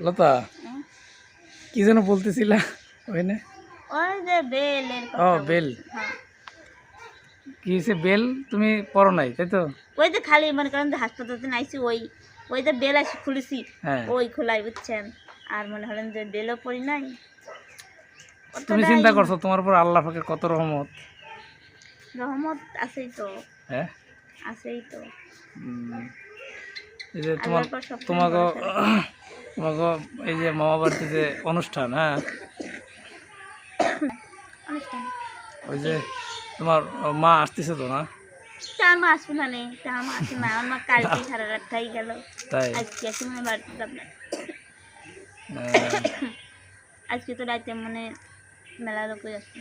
লতা কি যেন বলতেছিলা ওই বেলের ও বেল। কি হয়েছে বেল? তুমি পড়ো নাই তাই তো? ওই যে খালি মনে করেন যে হাসপাতালতে নাইছি ওই ওই যে বেল আসি খুলেছি হ্যাঁ। ওই খোলাই বুঝছেন? আর মনে হলেন যে বেলও পড়ি নাই। তুমি চিন্তা করছ তোমার উপর আল্লাহ পাকের কত রহমত? রহমত আছেই তো। হ্যাঁ? আছেই তো। উম, এই যে তোমার তোমাকে তোমাকে এই যে মামা বাড়িতে যে অনুষ্ঠান হ্যাঁ? ওই যে তোমার মা আসতেছে তো না? আজকে তো রাতে মনে মেলা লোকই আসবে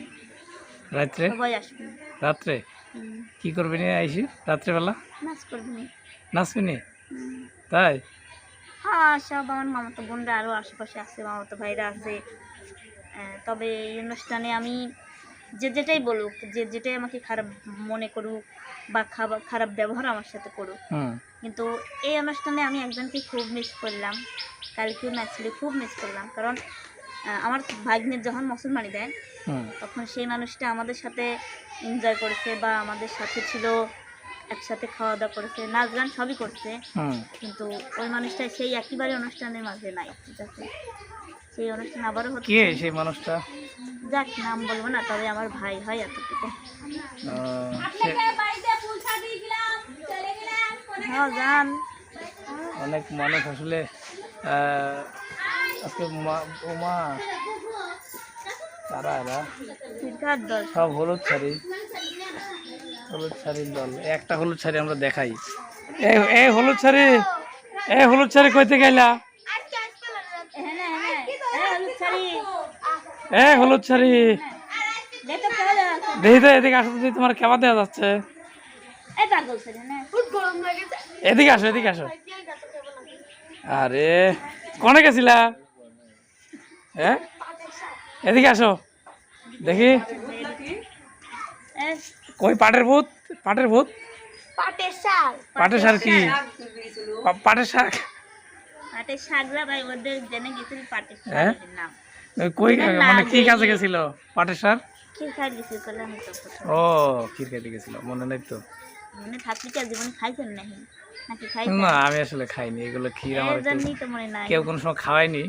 রাত্রে? রাত্রে? কি করবে আইসি? রাত্রেবেলা? নাচ করবে না। নাচবি নি? তাই? সব আমার মামাতো বোনরা আরও আশেপাশে আছে মামাতো ভাইরা আছে। তবে এই অনুষ্ঠানে আমি যে যেটাই বলুক যে যেটাই আমাকে খারাপ মনে করুক বা খাবার খারাপ ব্যবহার আমার সাথে করুক। কিন্তু এই অনুষ্ঠানে আমি একজনকে খুব মিস করলাম। কালকেও নাচলে খুব মিস করলাম। কারণ আমার ভাগ্নের যখন মুসলমানি দেয় তখন সেই মানুষটা আমাদের সাথে এনজয় করেছে বা আমাদের সাথে ছিল একসাথে খাওয়া দাওয়া করেছে নাচ গান সবই করছে। কিন্তু ওই মানুষটা সেই একেবারে অনুষ্ঠানের মাঝে নাই ঠিক আছে? সেই অনুষ্ঠান আবারও হচ্ছে। কে সেই মানুষটা? যাক নাম বলব না তবে আমার ভাই হয় এতটুকু। হ্যাঁ যান অনেক মানুষ আসলে আজকে মা তারা এরা সব হলুদ শাড়ি। হলুদ শাড়ির একটা হলুদ শাড়ি আমরা দেখাই। এ হলুদ শাড়ি এ হলুদ শাড়ি কইতে গেলা? এ হলুদ শাড়ি। দেখো তো এদিকে আসো তো, তোমার কেমন দেওয়া যাচ্ছে। এদিকে আসো এদিকে আসো। আরে কনে গেছিলা? হ্যাঁ এদিকে আসো। দেখি। কই পাটের ভূত? পাটের ভূত? পাটের শাক। পাটের শাক কি? পাটের শাক। পাটের শাকরা ভাই ওদের জেনে গেছিল পাটের হ্যাঁ? নাম। কই মানে কি কাজে গেছিল পাটের শাক? কি খাই গেছিল তো কথা ও ক্ষীর খাইতে গেছিল মনে নেই তো। মনে থাকলে কি আর খাইছেন নাকি? নাকি খাই না আমি আসলে খাইনি এগুলো ক্ষীর আমার মনে কেউ কোনো সময় খাওয়াইনি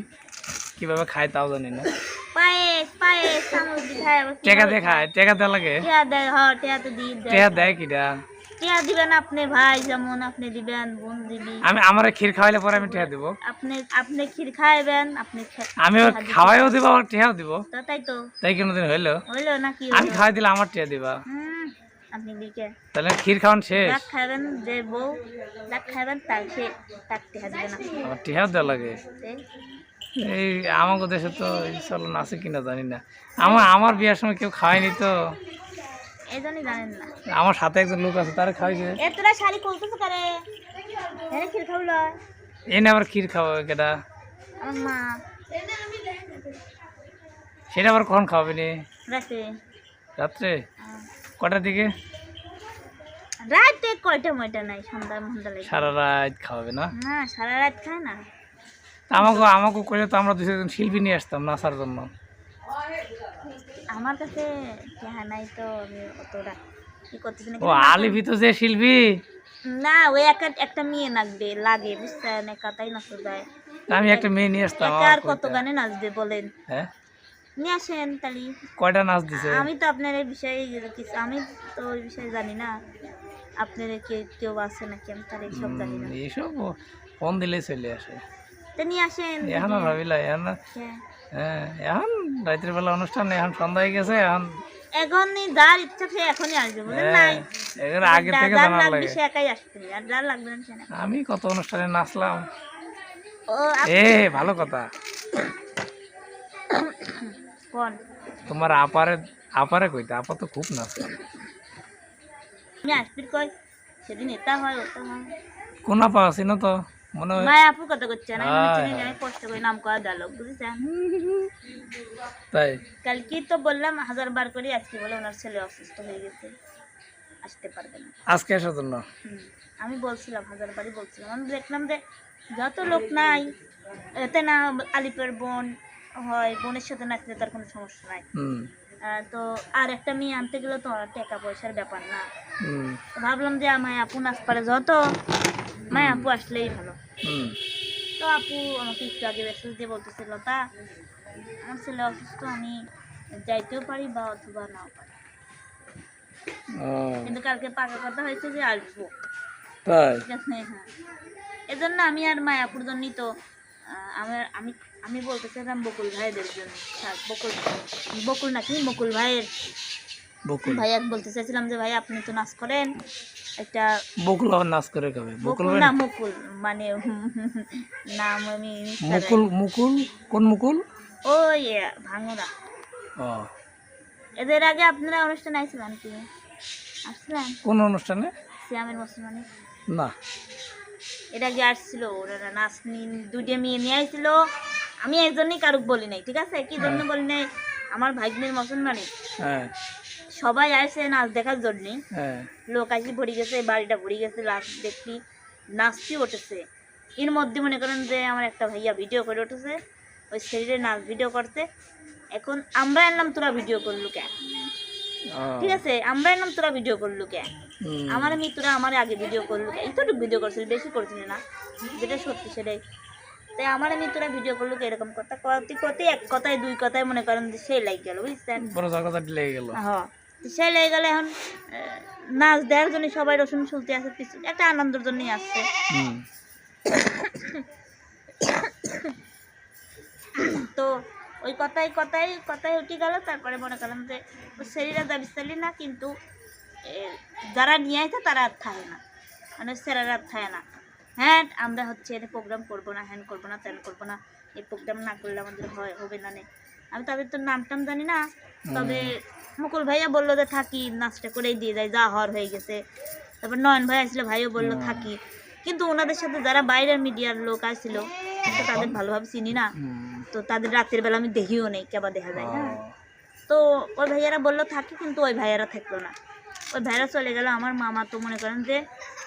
কীভাবে খায় তাও জানি না। পায়েস পায়েস সামুদ্রিক খায় আবার টেকা দেওয়া লাগে? টিয়া দেয় হ টিয়া তো দিয়ে দেয়। টেকা দেয় কিটা টিয়া দিবেন আপনি ভাই যেমন আপনি দিবেন বোন দিবি। আমি আমার ক্ষীর খাওয়াইলে পরে আমি টেকা দিব। আপনি আপনি ক্ষীর খাইবেন আপনি আমি ওর খাওয়াইও দিব আমার টেকাও দিব। তাই তো। তাই কোনোদিন হইল? হইল নাকি আমি খাওয়াই দিলে আমার টেকা দিবা। আপনি দিকে। তাহলে ক্ষীর খাওয়ান শেষ? যাক খাবেন যে বউ যাক খাবেন তার সে তার টিহা দিবেন আমার টেকাও দেওয়া লাগে। এই, আমাদের দেশে তো এই চলন আছে কিনা জানি না। আমার আমার বিয়ার সময় কেউ খাওয়ায়নি তো। আমার সাথে একজন লোক আছে তারা কারে? এনে আবার ক্ষীর খাওয়াবে কেটা সেটা আবার কখন খাওয়াবে নি? রাত্রে? কটার দিকে? রাতে কয়টা ময়টা নাই সন্ধ্যা সারা রাত খাওয়াবে না? না সারা রাত খায় না। আমাকে আমাকে কইলে তো আমরা দুজন শিল্পী নিয়ে আসতাম নাচার জন্য। আমার কাছে হ্যাঁ নাই তো আমি অতটা কি করতেছি ও আলিফি তো যে শিল্পী। না ওই একটা একটা মেয়ে নাচবে লাগে বুঝছেন? একাতাই নাচতে যায়। আমি একটা মেয়ে নিয়ে আসতাম আর কত গানে নাচবে বলেন? হ্যাঁ? নিয়ে আসেন তালি। কয়টা নাচ দিছে? আমি তো আপনার এই বিষয়ে কিছু আমি তো ওই বিষয়ে জানি না। আপনার কে কেউ আছে নাকি? আমি তার এইসব জানি না। এইসব ফোন দিলে চলে আসে। নিয়ে আসেন এখন ভাবিলা এখন হ্যাঁ। হ্যাঁ এখন রাত্রের বেলা অনুষ্ঠান এখন সন্ধ্যা হয়ে গেছে এখন এখনই যার ইচ্ছা সে এখনই আসবে। বুঝলেন হ্যাঁ, নাই এগুলো আগে থেকে যার লাগে। সে একাই আসবে আর যার লাগবে না সে আমি কত অনুষ্ঠানে নাচলাম। এ ভালো কথা। কোন? তোমার আপারে আপারে কইতে আপা তো খুব নাচলাম আমি আসবি কই? সেদিন এটা হয় ওটা হয়। কোন আপা আছি না তো? মনে হয় মায় আপু কত করছে না আমি চিনি। কষ্ট করে নাম করা ডায়লগ বুঝেছেন তাই? কালকে তো বললাম হাজার বার করে আজকে বলে ওনার ছেলে অসুস্থ হয়ে গেছে আসতে পারবে না। আজকে আসার জন্য? আমি বলছিলাম হাজার বারই বলছিলাম আমি দেখলাম যে যত লোক নাই এতে না আলিপের বোন হয় বোনের সাথে নাচলে তার কোনো সমস্যা নাই। তো আর একটা মেয়ে আনতে গেলে তো টাকা পয়সার ব্যাপার না। ভাবলাম যে আমায় আপু নাচ পারে যত মায় আপু আসলেই ভালো। তো আপু আমাকে একটু আগে মেসেজ দিয়ে বলতেছিল তা আমার ছেলে অসুস্থ আমি যাইতেও পারি বা অথবা নাও পারি? কিন্তু কালকে পাকা কথা হয়েছে যে আসব। তাই? হ্যাঁ। এজন্য আমি আর মায়াপুর জন্যই তো আমার আমি আমি বলতে চাইলাম বকুল ভাইদের জন্য। বকুল বকুল নাকি বকুল ভাইয়ের বকুল। ভাইয়া বলতে চাইছিলাম যে ভাই আপনি তো নাচ করেন। একটা বকুল আবার নাচ করে কবে বকুল না মুকুল মানে নাম আমি মুকুল মুকুল? কোন মুকুল? ওই ভাঙুরা ও। এদের আগে আপনারা অনুষ্ঠান আইছিলেন কি? আসছিলেন? কোন অনুষ্ঠানে? সিয়ামের মুসলমানে। না। এর আগে আসছিল ওরা নাচ নি- দুইটা মেয়ে নিয়ে আসছিল আমি একজনই কারুক বলি নাই ঠিক আছে? কি জন্য বলি নাই? আমার ভাগ্নের মুসলমানে। হ্যাঁ। সবাই আসে নাচ দেখার জন্যে। হ্যাঁ। লোক আসি ভরে গেছে বাড়িটা ভরে গেছে লাস্ট দেখি নাচটি উঠেছে। এর মধ্যে মনে করেন যে আমার একটা ভাইয়া ভিডিও করে উঠেছে ওই শরীরে নাচ ভিডিও করতে এখন আমরা এলাম তোরা ভিডিও করলু কে? ঠিক আছে আমরা এলাম তোরা ভিডিও করলু কে? আমার আমি তোরা আমার আগে ভিডিও করলু কে? এইটুকু ভিডিও করছিল বেশি করছিল না। যেটা সত্যি সেটাই। তাই আমার আমি তোরা ভিডিও করলু কে? এরকম কথা কতি কতি এক কথায় দুই কথায় মনে করেন যে সেই লাগ গেল বুঝছেন? বড় লেগে গেল। হ্যাঁ। সেই লেগে গেলে এখন নাচ দেওয়ার জন্য সবাই রসুন শুলতে আসে পিছনে একটা আনন্দের জন্যই আসছে। তো ওই কথাই কথাই কথাই উঠে গেল তারপরে মনে করলাম যে শরীরে দাবি চালি না কিন্তু যারা নিয়ে আসে তারা আর খায় না। মানে সেরারা আর খায় না। হ্যাঁ আমরা হচ্ছে এটা প্রোগ্রাম করব না হ্যান করব না ত্যান করব না এই প্রোগ্রাম না করলে আমাদের হয় হবে না নে। আমি তাদের তো নাম টাম জানি না তবে মুকুল ভাইয়া বলল যে থাকি নাচটা করেই দিয়ে যায় যা হওয়ার হয়ে গেছে। তারপর নয়ন ভাই আসলে ভাইও বলল থাকি। কিন্তু ওনাদের সাথে যারা বাইরের মিডিয়ার লোক আসছিল তো তাদের ভালোভাবে চিনি না। তো তাদের রাতের বেলা আমি দেখিও নেই কেবা দেখা যায় হ্যাঁ। তো ওই ভাইয়ারা বলল থাকি কিন্তু ওই ভাইয়ারা থাকল না। ওই ভাইয়ারা চলে গেল আমার মামা তো মনে করেন যে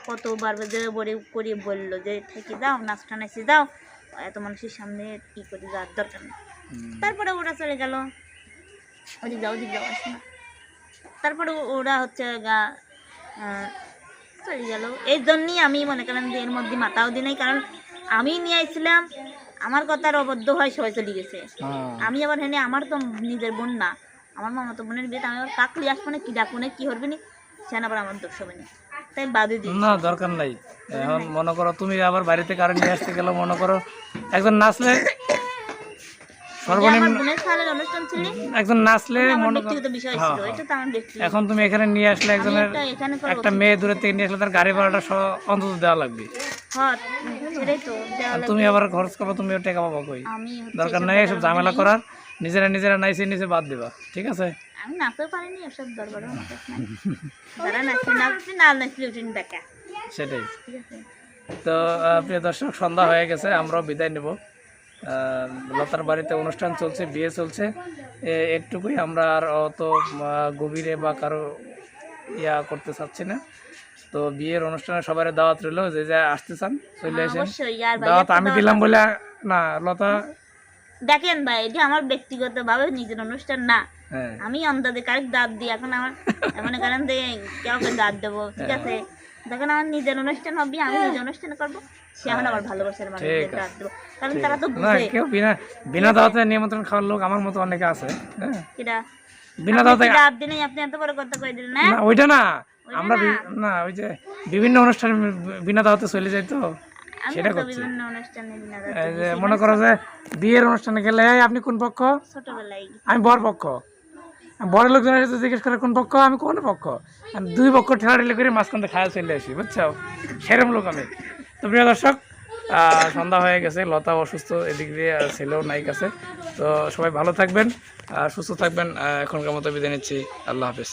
কতবার যে বড়ে করে বলল যে থেকে যাও নাচটা নাচি যাও। এত মানুষের সামনে কি করে যাওয়ার দরকার নেই। তারপরে ওরা চলে গেল। ওদিক যাও ওদিক যাও আসে না। তারপরে ওরা হচ্ছে গা চলে গেল। এই জন্যই আমি মনে করেন যে এর মধ্যে মাথাও দিই নাই কারণ আমি নিয়ে আইছিলাম আমার কথার অবদ্ধ হয় সবাই চলে গেছে। হ্যাঁ, আমি আবার হেনে আমার তো নিজের বোন না আমার মামা তো বোনের বিয়েতে আমি আবার কাকলি আসব না কি ডাকবো না কি করবে না সে আবার আমার দোষ হবে না। তাই বাদে দিই না দরকার নাই। এখন মনে করো তুমি আবার বাড়িতে কারণ নিয়ে আসতে গেলে মনে করো একজন নাচলে সর্বনিম্ন অনুষ্ঠান ছিল একজন নাচলে হ্যাঁ, এখন তুমি এখানে নিয়ে আসলে একজনের একটা মেয়ে দূরে থেকে নিয়ে আসলে তার গাড়ি ভাড়াটা অন্তত দেওয়া লাগবে। হ্যাঁ। তুমি আবার খরচ করব তুমি টাকা পাবো কই? দরকার নাই এসব ঝামেলা। করার। নিজেরা নিজেরা নাইছে নিচে বাদ দিবা ঠিক আছে? আমি নাচতেও পারিনি এসব দরবারও যারা নাচছে নাচছে না নাচলে উঠিনি দেখা সেটাই। তো প্রিয় দর্শক সন্ধ্যা হয়ে গেছে আমরাও বিদায় নেব। লতার বাড়িতে অনুষ্ঠান চলছে বিয়ে চলছে। একটুকুই আমরা আর অত গভীরে বা কারও ইয়া করতে চাচ্ছি না। তো বিয়ের অনুষ্ঠানে সবাই দাওয়াত রইল যে যা আসতে চান চলে হ্যাঁ, আসেন। দাওয়াত আমি দিলাম বলে না লতা দেখেন ভাই এটা আমার ব্যক্তিগত ভাবে নিজের অনুষ্ঠান না। হ্যাঁ। আমি অন্দাজে কারেক্ট দাঁত দিই এখন আমার মনে করেন যে কাউকে দাঁত দেবো ঠিক হ্যাঁ। আছে? যখন আমার নিজের অনুষ্ঠান হবে আমি নিজের অনুষ্ঠান করব সে এখন আমার ভালোবাসার দেবো কারণ তারা তো বুঝে। কেউ বিনা বিনা দাওয়াতে নিমন্ত্রণ খাওয়ার লোক আমার মতো অনেকে আছে হ্যাঁ? বিনা দাওয়াতে কি দিনেই আপনি এত বড় কথা কই দিলেন না না ওইটা না। আমরা না। ওই যে বিভিন্ন অনুষ্ঠানে বিনা দাওয়াতে চলে যাই তো। সেটা করছি। মনে করো যে বিয়ের অনুষ্ঠানে গেলে আপনি কোন পক্ষ? ছোটবেলায়। আমি বর পক্ষ বড় লোকজনের সাথে জিজ্ঞেস করে, কোন পক্ষ? আমি কোন পক্ষ। দুই পক্ষ ঠেলাঠেলি করে মাঝখান থেকে খাওয়া চলে আসি বুঝছ সেরম লোক আমি। তো প্রিয় দর্শক সন্ধ্যা হয়ে গেছে, লতা অসুস্থ এদিক দিয়ে ছেলেও নাই কাছে তো সবাই ভালো থাকবেন আর সুস্থ থাকবেন এখনকার মতো বিদায় নিচ্ছি। আল্লাহ হাফেজ।